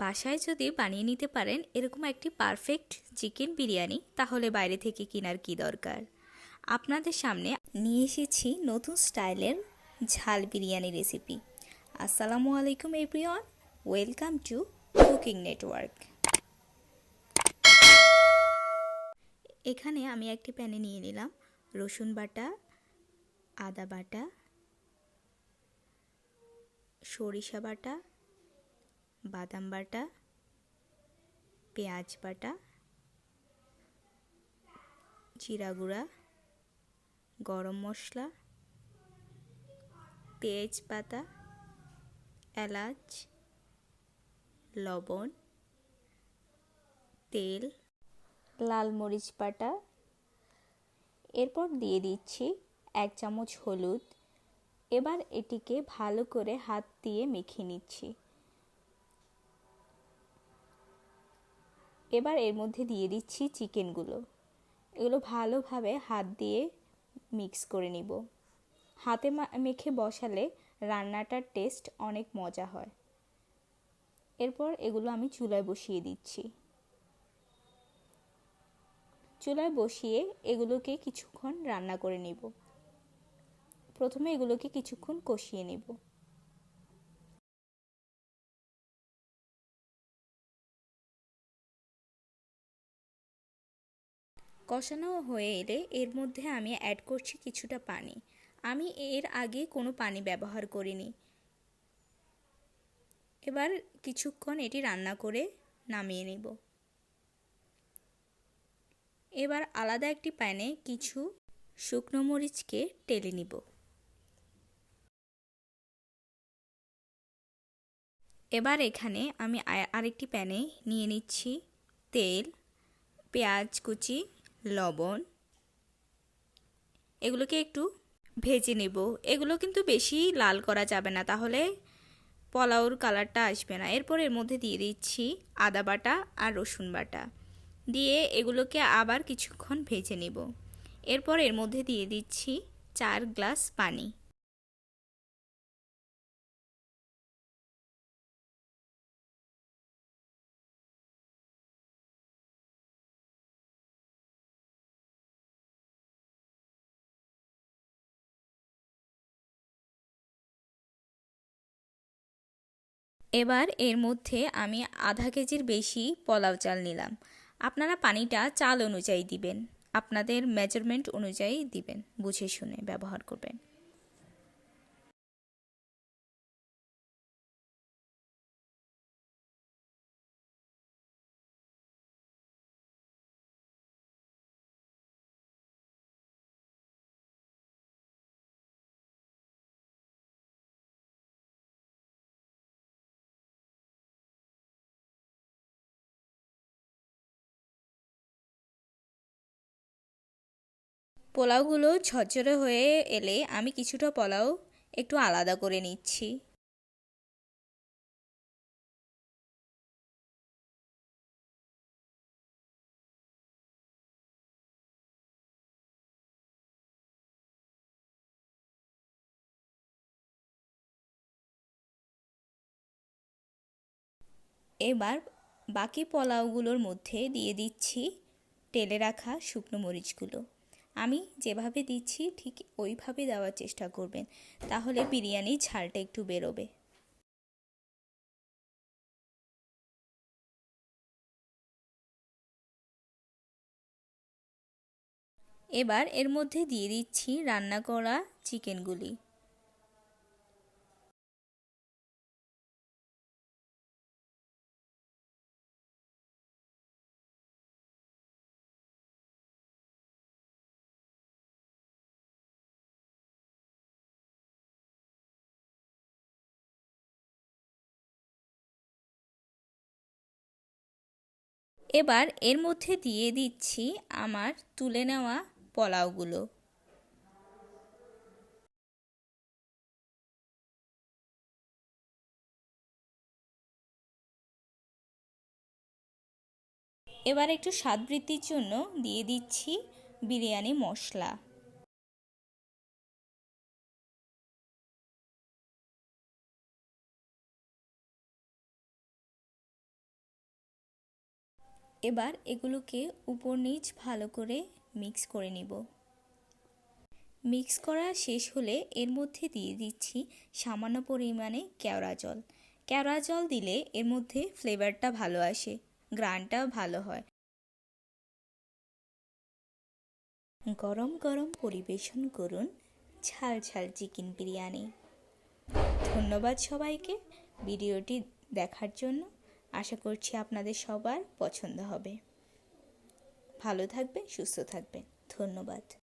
বাসায় যদি বানিয়ে নিতে পারেন এরকম একটি পারফেক্ট চিকেন বিরিয়ানি, তাহলে বাইরে থেকে কেনার কি দরকার? আপনাদের সামনে নিয়ে এসেছি নতুন স্টাইলের ঝাল বিরিয়ানি রেসিপি আসসালামু আলাইকুম everyone welcome to cooking network এখানে আমি একটি প্যানে নিয়ে নিলাম রসুন বাটা, আদা বাটা, সরিষা বাটা বাদাম বাটা, পেঁয়াজ বাটা, জিরা গুঁড়া, গরম মশলা, তেজপাতা, এলাচ, লবণ, তেল, লাল মরিচ বাটা। এরপর দিয়ে দিচ্ছি এক চামচ হলুদ। এবার এটিকে ভালো করে হাত দিয়ে মেখে নিচ্ছি। এবার এর মধ্যে দিয়ে দিচ্ছি চিকেনগুলো। এগুলো ভালোভাবে হাত দিয়ে মিক্স করে নিব। হাতে মেখে বসালে রান্নাটার টেস্ট অনেক মজা হয়। এরপর এগুলো আমি চুলায় বসিয়ে দিচ্ছি। চুলায় বসিয়ে এগুলোকে কিছুক্ষণ রান্না করে নিব। প্রথমে এগুলোকে কিছুক্ষণ কষিয়ে নেব। কষানো হয়ে এলে এর মধ্যে আমি অ্যাড করছি কিছুটা পানি। আমি এর আগে কোনো পানি ব্যবহার করিনি। এবার কিছুক্ষণ এটি রান্না করে নামিয়ে নেব। এবার আলাদা একটি প্যানে কিছু শুকনো মরিচকে টেলে নিব। এবার এখানে আমি আরেকটি প্যানে নিয়ে নিচ্ছি তেল, পেঁয়াজ কুচি লবণ, এগুলোকে একটু ভেজে নেব। এগুলো কিন্তু বেশি লাল করা যাবে না, তাহলে পোলাওর কালারটা আসবে না। এরপর এর মধ্যে দিয়ে দিচ্ছি আদা বাটা আর রসুন বাটা। দিয়ে এগুলোকে আবার কিছুক্ষণ ভেজে নেব। এরপর এর মধ্যে দিয়ে দিচ্ছি চার গ্লাস পানি। এবার এর মধ্যে আমি আধা কেজির বেশি পোলাও চাল নিলাম। আপনারা পানিটা চাল অনুযায়ী দিবেন। আপনাদের মেজারমেন্ট অনুযায়ী দিবেন। বুঝে শুনে ব্যবহার করবেন। পোলাওগুলো ঝরঝরে হয়ে এলে আমি কিছুটা পোলাও একটু আলাদা করে নিচ্ছি। এবার বাকি পোলাওগুলোর মধ্যে দিয়ে দিচ্ছি টেলে রাখা শুকনো মরিচগুলো। আমি যেভাবে দিচ্ছি, ঠিক ওইভাবে দেওয়ার চেষ্টা করবেন। তাহলে বিরিয়ানির ঝালটা একটু বেরোবে। এবার এর মধ্যে দিয়ে দিচ্ছি রান্না করা চিকেনগুলি। এবার এর মধ্যে দিয়ে দিচ্ছি আমার তুলে নেওয়া পোলাওগুলো। এবার একটু স্বাদ বৃদ্ধির জন্য দিয়ে দিচ্ছি বিরিয়ানি মশলা। এবার এগুলোকে উপর নিচ ভালো করে মিক্স করে নিব। মিক্স করা শেষ হলে এর মধ্যে দিয়ে দিচ্ছি সামান্য পরিমাণে কেওড়া জল। কেওড়া জল দিলে এর মধ্যে ফ্লেভারটা ভালো আসে গ্রানটাও ভালো হয়। গরম গরম পরিবেশন করুন ঝাল ঝাল চিকেন বিরিয়ানি। ধন্যবাদ সবাইকে ভিডিওটি দেখার জন্য। আশা করছি আপনাদের সবার পছন্দ হবে। ভালো থাকবেন সুস্থ থাকবেন। ধন্যবাদ।